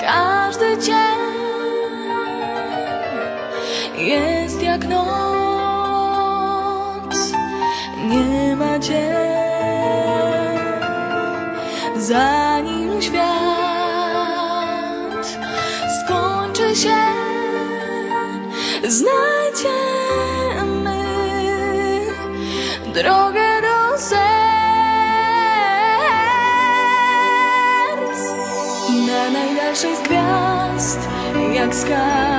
Każdy dzień jest jak noc, nie ma dzień, zanim świat skończy się, znajdziemy drogę do serc. найдальше звезд, як сказ.